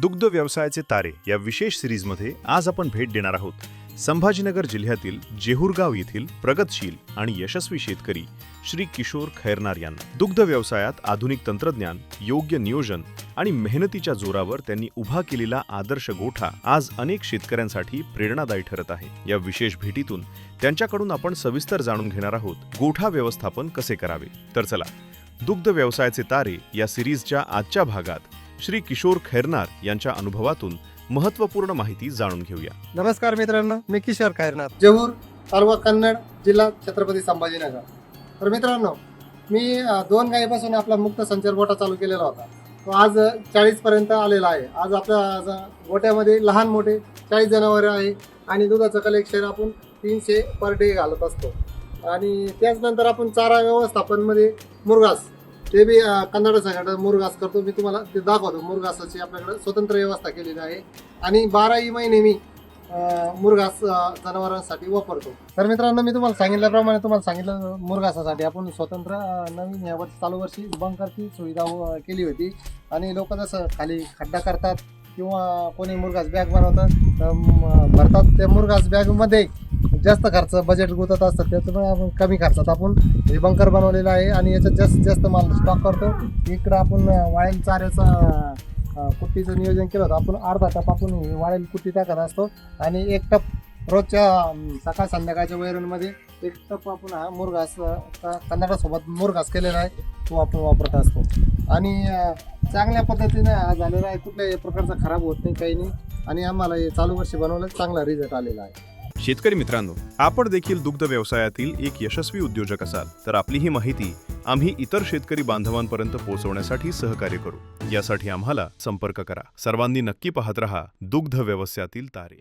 दुग्ध व्यवसायाचे तारे या विशेष सिरीजमध्ये आज आपण भेट देणार आहोत. संभाजीनगर जिल्ह्यातील जेहूरगाव येथील प्रगतशील आणि यशस्वी शेतकरी श्री किशोर खैरनार यांना दुग्ध व्यवसायात आधुनिक तंत्रज्ञान योग्य नियोजन आणि मेहनतीच्या जोरावर त्यांनी उभा केलेला आदर्श गोठा आज अनेक शेतकऱ्यांसाठी प्रेरणादायी ठरत आहे. या विशेष भेटीतून त्यांच्याकडून आपण सविस्तर जाणून घेणार आहोत गोठा व्यवस्थापन कसे करावे. तर चला दुग्ध व्यवसायाचे तारे या सिरीजच्या आजच्या भागात श्री किशोर खैरनार यांच्या अनुभवातून महत्त्वपूर्ण माहिती जाणून घेऊया. नमस्कार मित्रांनो मी किशोर कायरनाथ जेहूर तालुका कन्नड जिल्हा छत्रपती संभाजीनगर. तर मित्रांनो मी दोन गायीपासून आपला मुक्त संचार गोठा चालू केलेला होता. तो आज चाळीस पर्यंत आलेला आहे. आज आपल्या आज गोट्यामध्ये लहान मोठे चाळीस जनावरे आहे आणि दुधाचं कलेक्शन आपण तीनशे पर डे घालत असतो. आणि त्याचनंतर आपण चारा व्यवस्थापनमध्ये मुरघास ते बी कन्नड संघट मुरघास करतो मी तुम्हाला ते दाखवतो. मुरघासाची आपल्याकडे स्वतंत्र व्यवस्था केलेली आहे. आणि बाराही महिने मी मुरघास जनावरांसाठी वापरतो. तर मित्रांनो मी तुम्हाला सांगितल्याप्रमाणे तुम्हाला सांगितलं मुरघासासाठी आपण स्वतंत्र नवीन या वर्षी चालू वर्षी बंकरची सुविधा केली होती. आणि लोक जसं खाली खड्डा करतात किंवा कोणी मुरघास बॅग बनवतात तर भरतात. त्या मुरघास बॅगमध्ये जास्त खर्च बजेट गुतत असतं त्याच्यामुळे आपण कमी खर्चात आपण हे बंकर बनवलेलं आहे आणि याच्यात जास्तीत जास्त माल स्टॉक करतो. इकडं आपण वाळेल चाऱ्याचा कुट्टीचं नियोजन केलं होतं. आपण अर्धा टप आपण वाळेल कुट्टी टाकत असतो आणि एक टप रोजच्या सकाळ संध्याकाळच्या वैरणमध्ये एक टप आपण हा मुरघास अं, कन्नडासोबत मुरघास केलेला आहे तो आपण वापरत असतो. आणि चांगल्या पद्धतीने हा झालेला आहे. कुठल्याही प्रकारचा खराब होत नाही काही नाही. आणि आम्हाला हे चालू वर्षी बनवलं चांगला रिझल्ट आलेला आहे. शेतकरी मित्रांनो आपण देखील दुग्ध व्यवसायातील एक यशस्वी उद्योजक असाल तर आपली ही माहिती आम्ही इतर शेतकरी बांधवांपर्यंत पोहोचवण्यासाठी सहकार्य करू. यासाठी आम्हाला संपर्क करा. सर्वांनी नक्की पाहत रहा दुग्ध व्यवसायातील तारे.